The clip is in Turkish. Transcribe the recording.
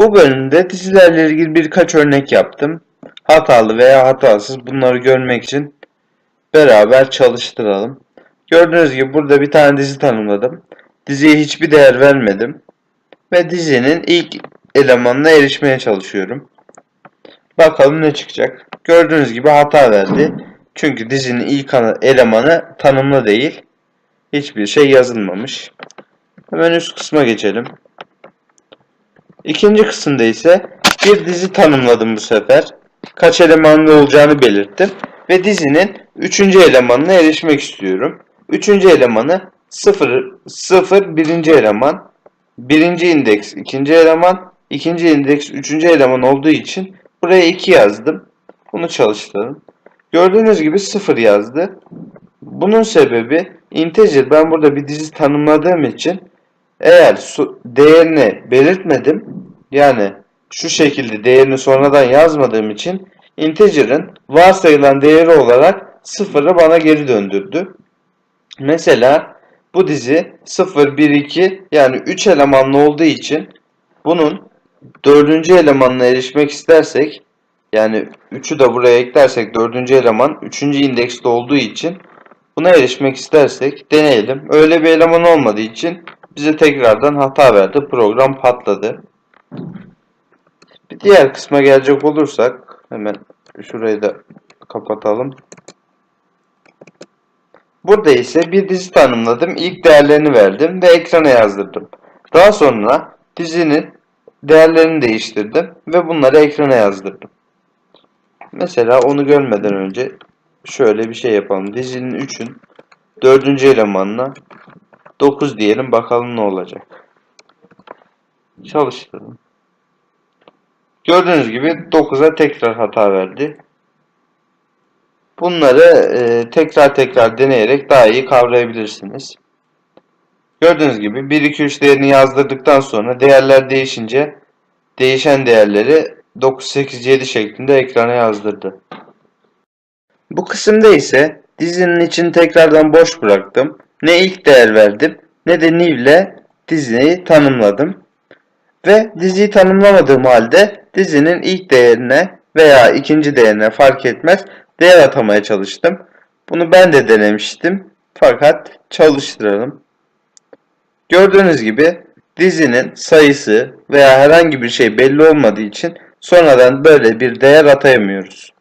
Bu bölümde dizilerle ilgili birkaç örnek yaptım. Hatalı veya hatasız bunları görmek için beraber çalıştıralım. Gördüğünüz gibi burada bir tane dizi tanımladım. Diziye hiçbir değer vermedim. Ve dizinin ilk elemanına erişmeye çalışıyorum. Bakalım ne çıkacak. Gördüğünüz gibi hata verdi. Çünkü dizinin ilk elemanı tanımlı değil. Hiçbir şey yazılmamış. Hemen üst kısma geçelim. İkinci kısımda ise bir dizi tanımladım bu sefer. Kaç elemanlı olacağını belirttim. Ve dizinin üçüncü elemanına erişmek istiyorum. Üçüncü elemanı 0, 0 birinci eleman, birinci indeks ikinci eleman, ikinci indeks üçüncü eleman olduğu için buraya 2 yazdım. Bunu çalıştıralım. Gördüğünüz gibi 0 yazdı. Bunun sebebi integer ben burada bir dizi tanımladığım için eğer değerini belirtmedim yani şu şekilde değerini sonradan yazmadığım için integer'ın varsayılan değeri olarak sıfırı bana geri döndürdü. Mesela bu dizi 0, 1, 2 yani 3 elemanlı olduğu için bunun dördüncü elemanına erişmek istersek yani 3'ü de buraya eklersek dördüncü eleman 3. indekste olduğu için buna erişmek istersek deneyelim. Öyle bir eleman olmadığı için bize tekrardan hata verdi. Program patladı. Bir diğer kısma gelecek olursak hemen şurayı da kapatalım. Burada ise bir dizi tanımladım. İlk değerlerini verdim ve ekrana yazdırdım. Daha sonra dizinin değerlerini değiştirdim ve bunları ekrana yazdırdım. Mesela onu görmeden önce şöyle bir şey yapalım. Dizinin 3'ün 4. elemanına 9 diyelim bakalım ne olacak. Çalıştıralım. Gördüğünüz gibi 9'a tekrar hata verdi. Bunları e, tekrar tekrar deneyerek daha iyi kavrayabilirsiniz. Gördüğünüz gibi 1, 2, 3 değerini yazdırdıktan sonra değerler değişince değişen değerleri 9, 8, 7 şeklinde ekrana yazdırdı. Bu kısımda ise dizinin için tekrardan boş bıraktım. Ne ilk değer verdim ne de new ile diziyi tanımladım. Ve diziyi tanımlamadığım halde dizinin ilk değerine veya ikinci değerine fark etmez değer atamaya çalıştım. Bunu ben de denemiştim. Fakat çalıştıralım. Gördüğünüz gibi dizinin sayısı veya herhangi bir şey belli olmadığı için sonradan böyle bir değer atayamıyoruz.